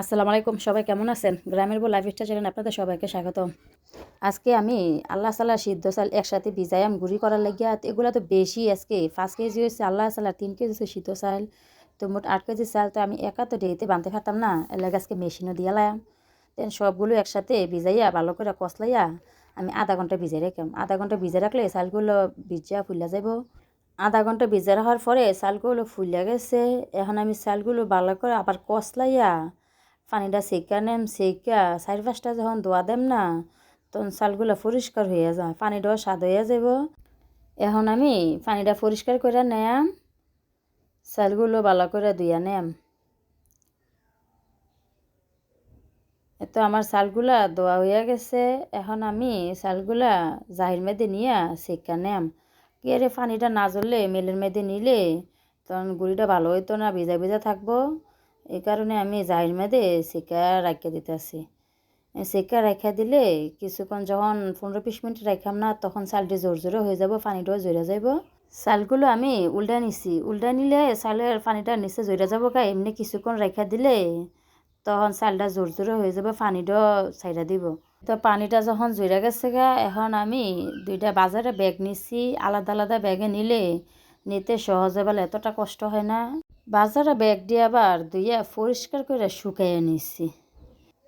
আসসালামু আলাইকুম, সবাই কেমন আছেন? গ্রামের বউ লাইফ স্টাইল চ্যানেল আপনাদের সবাইকে স্বাগত আজকে আমি আল্লাহ সাল্লাহ সিদ্ধ চাল একসাথে ভিজাই আমি গুড়ি করার লাগিয়া, এগুলো তো বেশি আজকে, পাঁচ কেজি হয়েছে আল্লাহ সাল্লাহ, তিন কেজি হচ্ছে সিদ্ধ চাল তো মোট আট কেজি চাল তো আমি একা তো ডেতে বানতে পারতাম না, এর লাগে আজকে মেশিনও দিয়ে লাম তেন সবগুলো একসাথে ভিজাইয়া, ভালো করে কষলাইয়া আমি আধা ঘণ্টা ভিজাই রাখলাম। আধা ঘণ্টা ভিজে রাখলে চালগুলো ভিজা ফুলা যাব আধা ঘণ্টা ভিজে রাখার পরে চালগুলো ফুলে গেছে, এখন আমি চালগুলো ভালো করে আবার কষলাইয়া পানিটা সেকা নেম সেকা চার পাঁচটা যখন দোয়া দেম না, তখন চালগুলো পরিষ্কার হয়ে যায় পানিটাও স্বাদ হয়ে যাব। এখন আমি পানিটা পরিষ্কার করে নেয়াম চালগুলো ভালো করে ধুইয়া নেম। তো আমার চালগুলা দোয়া হয়ে গেছে, এখন আমি চালগুলা জাহির মেদে নিয়ে সেকা নেম। কি আরে পানিটা না জ্বললে মেলের মেদে নিলে, তখন গুড়িটা ভালো হইতো না ভিজা ভিজা থাকব। এই কারণে আমি জাহির মেদে সেকা রাখিয়া দিতেছি সেকা রাখিয়া দিলে কিছুক্ষণ যখন পনেরো বিশ মিনিট রাখাম না, তখন চালটি জোর জোরে হয়ে যাব, পানিটাও জড়ে যাব চালগুলো আমি উল্টা নিছি। উল্টা নিলে চালের পানিটা নিচে জড়ে যাব কা এমনি কিছুক্ষণ রাখিয়া দিলে তখন চালটা জোর জোরে হয়ে যাব, পানিটাও ছাইরা দিব। তো পানিটা যখন জড়ে গেছে গা, এখন আমি দুইটা বাজারে ব্যাগ নিছি। আলাদা আলাদা ব্যাগে নিলে নিতে সহজে বলে এতটা কষ্ট হয় না। বাজারে ব্যাগ দিয়ে আবার দুইয়া পরিষ্কার করে শুকাইয়া নিছি।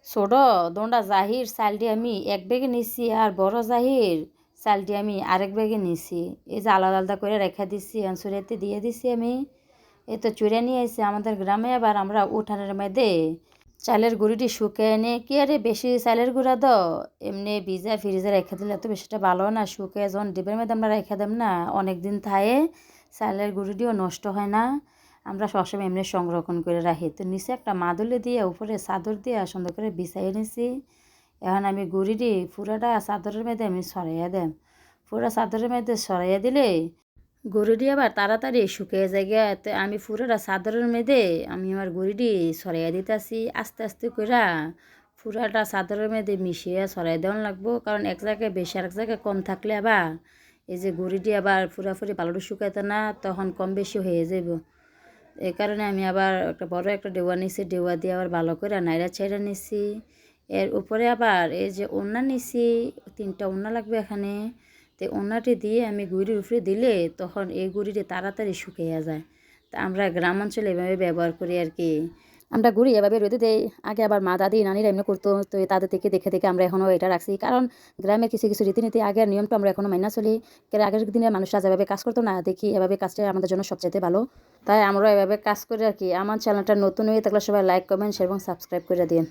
ছোট দোনটা জাহির চালটি আমি এক ব্যাগে নিছি আর বড় জাহির চালটি আমি আরেক ব্যাগে নিছি। এই যে আলাদা আলাদা করে রেখা দিছি আনসুরিয়াতে দিয়ে দিছি আমি। এই তো চুরে নিয়ে এসে আমাদের গ্রামে, আবার আমরা উঠানের মধ্যে চালের গুঁড়িটি শুকিয়ে এনে কি আরে বেশি চালের গুঁড়া দ এমনি ভিজা ফ্রিজে রেখে দিলে তো বেশিটা ভালো না, শুকিয়ে যখন ডিবের মধ্যে আমরা রেখে দেব না, অনেক দিন থায়ে চালের গুঁড়িটিও নষ্ট হয় না। আমরা সবসময় এমনি সংরক্ষণ করে রাখি। তো নিচে একটা মাদুলি দিয়ে, উপরে চাদর দিয়ে সুন্দর করে বিছাই নিছি। এখন আমি গুড়িটি পুরাটা চাদরের মধ্যে আমি সরাইয়া দেম। পুরা চাদরের মধ্যে সরাইয়া দিলে গরুটি আবার তাড়াতাড়ি শুকিয়ে যায় তো আমি পুরোটা চাদরের মধ্যে আমি আমার গরুটি সরাইয়া দিতেছি। আস্তে আস্তে করে পুরাটা চাদরের মধ্যে মিশিয়ে সরাই দেওয়ান লাগবো। কারণ এক জায়গায় বেশি আর এক জায়গায় কম থাকলে আবার এই যে গরুটি আবার ফুরাফুরি ভালোটা শুকাইতে না, তখন কম বেশি হয়ে যাব এই কারণে আমি আবার একটা বড় একটা ডেওয়া নিছি, ডেওয়া দিয়ে আবার ভালো করে নাইরা ছাইরা নিছি। এর উপরে আবার এই যে ওনা নিছি, তিনটা ওনা লাগবে এখানে। তো ওনাটি দিয়ে আমি গুড়ির উপরে দিলে তখন এই গুড়িটি তাড়াতাড়ি শুকিয়ে যায়। তা আমরা গ্রাম অঞ্চলে এভাবে ব্যবহার করি আর কি। আমরা ঘুরি, এভাবে রোদে দেই। আগে আবার মা, দাদি, নানিরা এমনি করতো, তো তাদের থেকে দেখে দেখে আমরা এখনও এটা রাখছি। কারণ গ্রামের কিছু কিছু রীতিনীতি, আগের নিয়মটা আমরা এখনও মাইনা চলি। কারণ আগের দিনে মানুষরা যেভাবে কাজ করতো না, দেখি এভাবে কাজটা আমাদের জন্য সবচেয়ে ভালো। তাই আমরা এভাবে কাজ করে আর কি। আমার চ্যানেলটা নতুন হয়ে থাকলে সবাই লাইক কমেন্ট এবং সাবস্ক্রাইব করে দিন